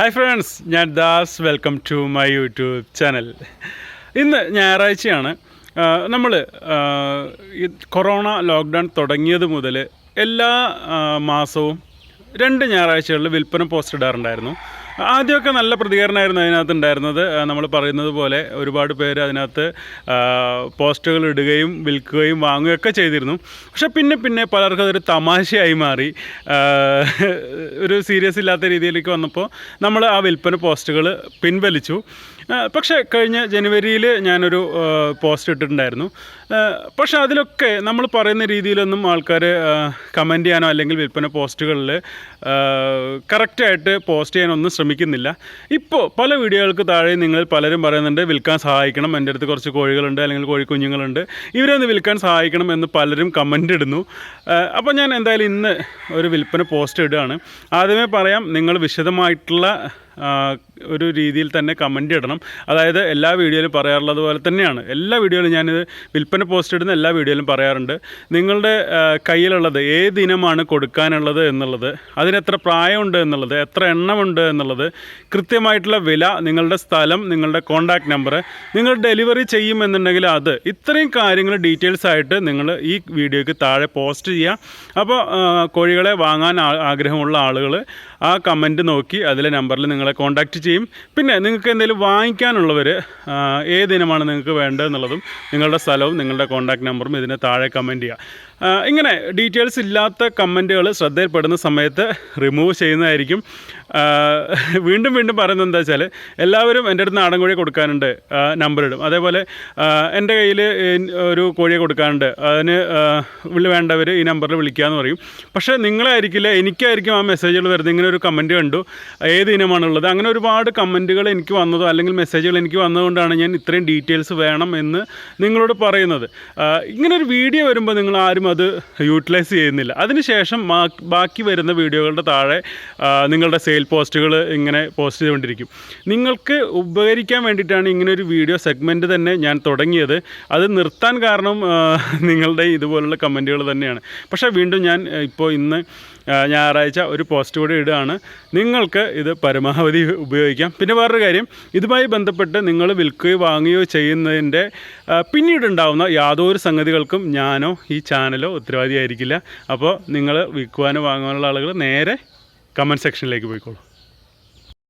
Hi friends ഞാൻ Das. Welcome to my YouTube channel ഇന്ന് ഞായറാഴ്ചയാണ്. നമ്മൾ കൊറോണ ലോക്ക്ഡൗൺ തുടങ്ങിയത് മുതൽ എല്ലാ മാസവും രണ്ട് ഞായറാഴ്ചകളിൽ വിൽപ്പന പോസ്റ്റ് ഇടാറുണ്ടായിരുന്നു. ആദ്യമൊക്കെ നല്ല പ്രതികരണമായിരുന്നു അതിനകത്ത് ഉണ്ടായിരുന്നത്. നമ്മൾ പറയുന്നത് പോലെ ഒരുപാട് പേര് അതിനകത്ത് ആ, പോസ്റ്റുകൾ ഇടുകയും വിൽക്കുകയും വാങ്ങുകയൊക്കെ ചെയ്തിരുന്നു. പക്ഷെ പിന്നെ പിന്നെ പലർക്കും അതൊരു തമാശയായി മാറി. ഒരു സീരിയസ് ഇല്ലാത്ത രീതിയിലേക്ക് വന്നപ്പോൾ നമ്മൾ ആ വിൽപ്പന പോസ്റ്റുകൾ പിൻവലിച്ചു. പക്ഷേ കഴിഞ്ഞ ജനുവരിയിൽ ഞാനൊരു പോസ്റ്റ് ഇട്ടിട്ടുണ്ടായിരുന്നു. പക്ഷെ അതിലൊക്കെ നമ്മൾ പറയുന്ന രീതിയിലൊന്നും ആൾക്കാർ കമന്റ് ചെയ്യാനോ അല്ലെങ്കിൽ വിൽപ്പന പോസ്റ്റുകളിൽ കറക്റ്റായിട്ട് പോസ്റ്റ് ചെയ്യാനൊന്നും ശ്രമിക്കുന്നില്ല ഇപ്പോൾ പല വീഡിയോകൾക്ക് താഴെ നിങ്ങൾ പലരും പറയുന്നുണ്ട് വിൽക്കാൻ സഹായിക്കണം എന്റെ അടുത്ത് കുറച്ച് കോഴികളുണ്ട് അല്ലെങ്കിൽ കോഴിക്കുഞ്ഞുങ്ങളുണ്ട്. ഇവരെ ഒന്ന് വിൽക്കാൻ സഹായിക്കണം എന്ന് പലരും കമന്റ് ഇടുന്നു. അപ്പോൾ ഞാൻ എന്തായാലും ഇന്ന് ഒരു വിൽപ്പന പോസ്റ്റ് ഇടുകയാണ്. ആദ്യമേ പറയാം നിങ്ങൾ വിശദമായിട്ടുള്ള ഒരു രീതിയിൽ തന്നെ കമന്റ് ഇടണം. അതായത് എല്ലാ വീഡിയോയിലും പറയാറുള്ളത് പോലെ തന്നെയാണ്. എല്ലാ വീഡിയോയിലും ഞാനിത് വിൽപ്പന പോസ്റ്റ് ഇടുന്ന എല്ലാ വീഡിയോയിലും പറയാറുണ്ട്. നിങ്ങളുടെ കയ്യിലുള്ളത് ഏത് ഇനമാണ് കൊടുക്കാനുള്ളത് എന്നുള്ളത് അതിനെത്ര പ്രായമുണ്ട് എന്നുള്ളത് എത്ര എണ്ണമുണ്ട് എന്നുള്ളത് കൃത്യമായിട്ടുള്ള വില നിങ്ങളുടെ സ്ഥലം നിങ്ങളുടെ കോൺടാക്റ്റ് നമ്പർ നിങ്ങൾ ഡെലിവറി ചെയ്യുമെന്നുണ്ടെങ്കിൽ അത് ഇത്രയും കാര്യങ്ങൾ ഡീറ്റെയിൽസ് ആയിട്ട് നിങ്ങൾ ഈ വീഡിയോയ്ക്ക് താഴെ പോസ്റ്റ് ചെയ്യുക. അപ്പോൾ കോഴികളെ വാങ്ങാൻ ആഗ്രഹമുള്ള ആളുകൾ ആ കമന്റ് നോക്കി അതിലെ നമ്പറിൽ നിങ്ങളെ കോൺടാക്റ്റ് ചെയ്യും. പിന്നെ നിങ്ങൾക്ക് എന്തെങ്കിലും വാങ്ങിക്കാനുള്ളവർ ഏത് ഇനമാണ് നിങ്ങൾക്ക് വേണ്ടതെന്നുള്ളതും നിങ്ങളുടെ സ്ഥലവും നിങ്ങളുടെ കോണ്ടാക്ട് നമ്പറും ഇതിന് താഴെ കമന്റ് ചെയ്യുക. ഇങ്ങനെ ഡീറ്റെയിൽസ് ഇല്ലാത്ത കമന്റുകൾ ശ്രദ്ധയിൽപ്പെടുന്ന സമയത്ത് റിമൂവ് ചെയ്യുന്നതായിരിക്കും. വീണ്ടും വീണ്ടും പറയുന്നത് എന്താ വെച്ചാൽ എല്ലാവരും എന്റെ അടുത്ത് നാടൻ കോഴിയെ കൊടുക്കാനുണ്ട് നമ്പർ ഇടും. അതേപോലെ എന്റെ കയ്യിൽ ഒരു കോഴിയെ കൊടുക്കാനുണ്ട്. അതിന് വേണ്ടവർ ഈ നമ്പറിൽ വിളിക്കുക എന്ന് പറയും. പക്ഷേ നിങ്ങളായിരിക്കില്ല എനിക്കായിരിക്കും ആ മെസ്സേജുകൾ വരുന്നത്. ഇങ്ങനെ ഒരു കമന്റ് കണ്ടു. ഏത് ഇനമാണുള്ളത്? അങ്ങനെ ഒരുപാട് കമന്റുകൾ എനിക്ക് വന്നതോ അല്ലെങ്കിൽ മെസ്സേജുകൾ എനിക്ക് വന്നതുകൊണ്ടാണ് ഞാൻ ഇത്രയും ഡീറ്റെയിൽസ് വേണം എന്ന് നിങ്ങളോട് പറയുന്നത്. ഇങ്ങനെ ഒരു വീഡിയോ വരുമ്പോൾ നിങ്ങൾ ആരും അത് യൂട്ടിലൈസ് ചെയ്യുന്നില്ല. അതിനുശേഷം ബാക്കി വരുന്ന വീഡിയോകളുടെ താഴെ നിങ്ങളുടെ സെയിൽ പോസ്റ്റുകൾ ഇങ്ങനെ പോസ്റ്റ് ചെയ്തുകൊണ്ടിരിക്കും. നിങ്ങൾക്ക് ഉപകരിക്കാൻ വേണ്ടിയിട്ടാണ് ഇങ്ങനെ ഒരു വീഡിയോ സെഗ്മെന്റ് തന്നെ ഞാൻ തുടങ്ങിയത്. അത് നിർത്താൻ കാരണം നിങ്ങളുടെ ഇതുപോലുള്ള കമന്റുകൾ തന്നെയാണ്. പക്ഷേ വീണ്ടും ഞാൻ ഇപ്പോൾ ഇന്ന് ഞായറാഴ്ച ഒരു പോസ്റ്റ് കൂടി ഇടുകയാണ്. നിങ്ങൾക്ക് ഇത് പരമാവധി ഉപയോഗിക്കാം. പിന്നെ വേറൊരു കാര്യം ഇതുമായി ബന്ധപ്പെട്ട് നിങ്ങൾ വിൽക്കുകയോ വാങ്ങുകയോ ചെയ്യുന്നതിന്റെ പിന്നീടുണ്ടാവുന്ന യാതൊരു സംഗതികൾക്കും ഞാനോ ഈ ചാനലോ ഉത്തരവാദിയായിരിക്കില്ല. അപ്പോൾ നിങ്ങൾ വിൽക്കുവാനോ വാങ്ങുവാനുള്ള ആളുകൾ നേരെ കമന്റ് സെക്ഷനിലേക്ക് പോയിക്കോളൂ.